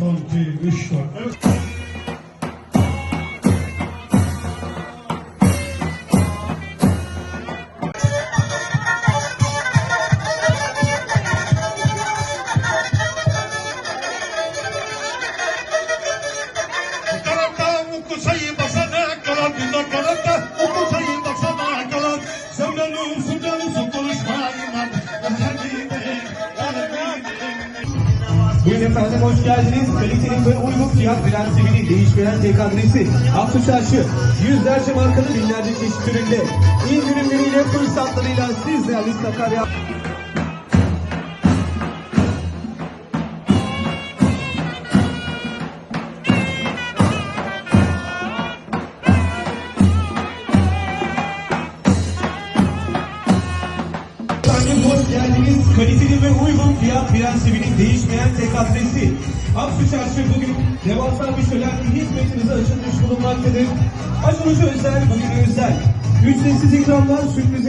Son iki, üç, dört. Buyurun efendim hoş geldiniz. Kalitenin ve uygun fiyat prensibinin değişmeyen tek adresi. Aksu Çarşı. Yüzlerce markanın binlerce çeşit üründe. İndirimleriyle fırsatlarıyla sizlerle Sakarya. Geldiniz. Kaliteli ve uygun fiyat prensibinin değişmeyen tek adresi. Aksu Çarşı bugün devasa bir şölenle hizmetinize açılmış bulunmaktadır. Açılışı özel, bugün özel. Ücretsiz ikramlar, sürpriz